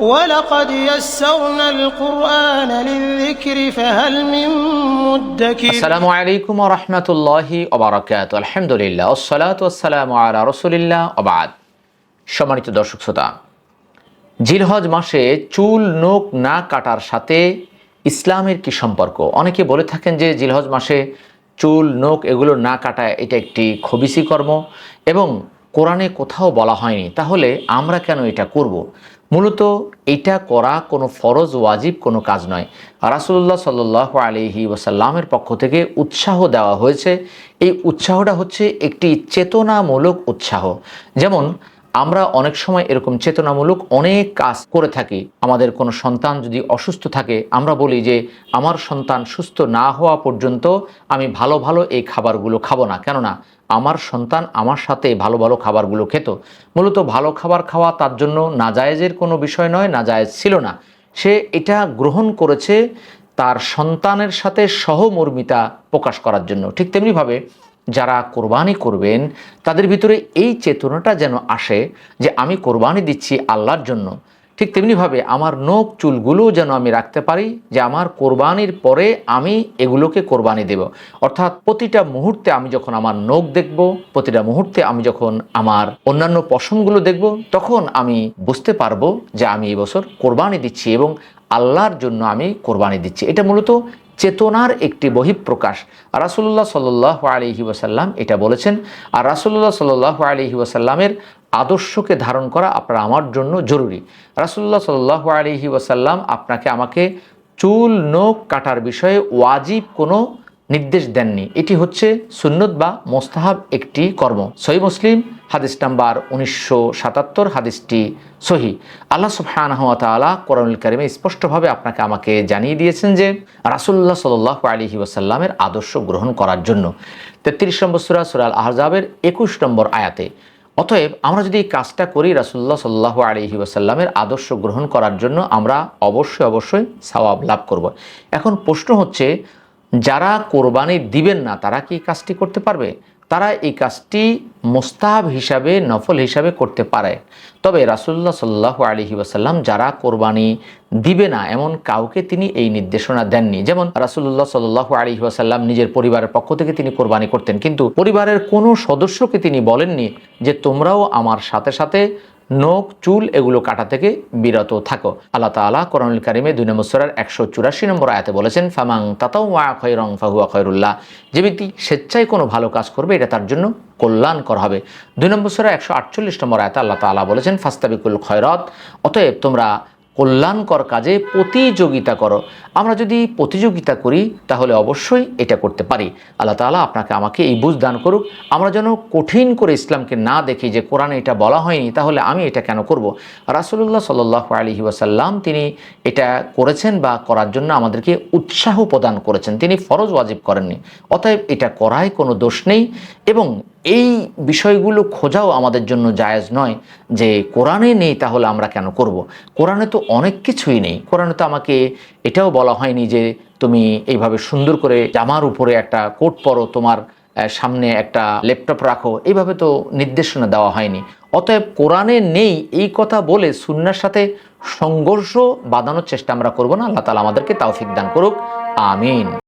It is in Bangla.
ولقد يسرنا القرآن للذكر فهل من مدكر আসসালামু আলাইকুম রহমতুল্লাহি ওবরাকাত আলহামদুলিল্লাহ ওসলাত ওসালাম আলা রসুলিল্লাহ ওবাদ সম্মানিত দর্শক শ্রোতা জিলহজ মাসে চুল নোক না কাটার সাথে ইসলামের কি সম্পর্ক অনেকে বলে থাকেন যে জিলহজ মাসে চুল নোক এগুলো না কাটা এটা একটি খবিসি কর্ম এবং কোরআনে কোথাও বলা হয়নি তাহলে আমরা কেন এটা করব। মূলত এটা করা কোনো ফরজ, ওয়াজিব কোনো কাজ নয়। রাসুল্লাহ সাল্লাহ আলিহি ওসাল্লামের পক্ষ থেকে উৎসাহ দেওয়া হয়েছে। এই উৎসাহটা হচ্ছে একটি চেতনামূলক উৎসাহ। যেমন আমরা অনেক সময় এরকম চেতনামূলক অনেক কাজ করে থাকি। আমাদের কোনো সন্তান যদি অসুস্থ থাকে, আমরা বলি যে, আমার সন্তান সুস্থ না হওয়া পর্যন্ত আমি ভালো ভালো এই খাবারগুলো খাব না। কেননা, আমার সন্তান আমার সাথে ভালো ভালো খাবারগুলো খেত। মূলত ভালো খাবার খাওয়া তার জন্য নাজায়েজের কোনো বিষয় নয়, নাজায়েজ ছিল না। সে এটা গ্রহণ করেছে তার সন্তানের সাথে সহমর্মিতা প্রকাশ করার জন্য। ঠিক তেমনিভাবে যারা কোরবানি করবেন, তাদের ভিতরে এই চেতনাটা যেন আসে যে আমি কোরবানি দিচ্ছি আল্লাহর জন্য। ঠিক তেমনিভাবে আমার নখ চুলগুলো যেন আমি রাখতে পারি যে আমার কোরবানির পরে আমি এগুলোকে কোরবানি দেব। অর্থাৎ প্রতিটা মুহূর্তে আমি যখন আমার নখ দেখব, প্রতিটা মুহূর্তে আমি যখন আমার অন্যান্য পশমগুলো দেখব, তখন আমি বুঝতে পারব যে আমি এবছর কোরবানি দিচ্ছি এবং আল্লাহর জন্য আমি কোরবানি দিচ্ছি। এটা মূলত চেতনার একটি বহিঃপ্রকাশ। রাসুল্লাহ সাল্লাহ আলহি ওয়াসাল্লাম এটা বলেছেন, আর রাসুল্লাহ সাল্লাহ আলহি ওয়াসাল্লামের আদর্শকে ধারণ করা আপনার আমার জন্য জরুরি। রাসুল্লাহ সাল্লাহ আলহি ওয়াসাল্লাম আপনাকে আমাকে চুল, নোখ কাটার বিষয়ে ওয়াজিব কোনো নির্দেশ দেননি। এটি হচ্ছে সুন্নত বা মোস্তাহাব একটি কর্ম। সহি মুসলিম, হাদিস নাম্বার উনিশশো সাতাত্তর, হাদিসটি সহি। আল্লাহ সুবহানাহতালা কোরআনুল কারিমে স্পষ্টভাবে আপনাকে আমাকে জানিয়ে দিয়েছেন যে রাসুল্লাহ সাল্লাহ আলহি ওয়াসাল্লামের আদর্শ গ্রহণ করার জন্য। তেত্রিশ নম্বর সুরা সুরাল আহজাবের একুশ নম্বর আয়াতে, অতএব আমরা যদি এই কাজটা করি রাসুল্লাহ সাল্লাহ আলহি ওয়াসাল্লামের আদর্শ গ্রহণ করার জন্য, আমরা অবশ্যই অবশ্যই সওয়াব লাভ করব। এখন প্রশ্ন হচ্ছে যারা কোরবানি দিবেন না, তারা কি কাজটি করতে পারবে? তারা এই কাজটি মোস্তাহাব হিসাবে, নফল হিসাবে করতে পারে। তবে রাসুল্লাহ সাল্লাহ আলহি ওয়াসাল্লাম যারা কোরবানি দিবে না, এমন কাউকে তিনি এই নির্দেশনা দেননি। যেমন রাসুল্লাহ সাল্লাহ আলহি ওয়াসাল্লাম নিজের পরিবারের পক্ষ থেকে তিনি কোরবানি করতেন, কিন্তু পরিবারের কোনো সদস্যকে তিনি বলেননি যে তোমরাও আমার সাথে সাথে নখ, চুল এগুলো কাটা থেকে বিরত থাকো। আল্লাহ তালা করণুল কারিমে দুই নম্বর সরার একশো চুরাশি নম্বর আয়াতে বলেছেন ফামাং তাতাও ওয়া খয়রং ফাহুয়া খয়রুল্লাহ। যে ব্যক্তি স্বেচ্ছায় কোনো ভালো কাজ করবে, এটা তার জন্য কল্যাণকর হবে। দুই নম্বর সোরা একশো আটচল্লিশ নম্বর আয়তে আল্লাহ তালা বলেছেন, ফাস্তাবিকুল খয়রত। অতএব তোমরা কল্যাণকর কাজে প্রতিযোগিতা করো। আমরা যদি প্রতিযোগিতা করি, তাহলে অবশ্যই এটা করতে পারি। আল্লাহ তালা আপনাকে আমাকে এই বুঝ দান করুক। আমরা যেন কঠিন করে ইসলামকে না দেখি যে কোরআনে এটা বলা হয়নি, তাহলে আমি এটা কেন করব? রাসুল্লাহ সাল্লাহ আলহি ওয়াসাল্লাম, তিনি এটা করেছেন বা করার জন্য আমাদেরকে উৎসাহ প্রদান করেছেন। তিনি ফরজ ওয়াজিব করেননি। অতএব এটা করায় কোনো দোষ নেই এবং এই বিষয়গুলো খোঁজাও আমাদের জন্য জায়েজ নয় যে কোরআনে নেই তাহলে আমরা কেন করব। কোরআনে তো অনেক কিছুই নেই। কোরআনে তো আমাকে এটাও বলা হয়নি যে তুমি এইভাবে সুন্দর করে জামার উপরে একটা কোট পরো, তোমার সামনে একটা ল্যাপটপ রাখো, এইভাবে তো নির্দেশনা দেওয়া হয়নি। অতএব কোরআনে নেই এই কথা বলে সুন্নার সাথে সংঘর্ষ বাঁধানোর চেষ্টা আমরা করব না। আল্লাহ তালা আমাদেরকে তাওফিক দান করুক। আমিন।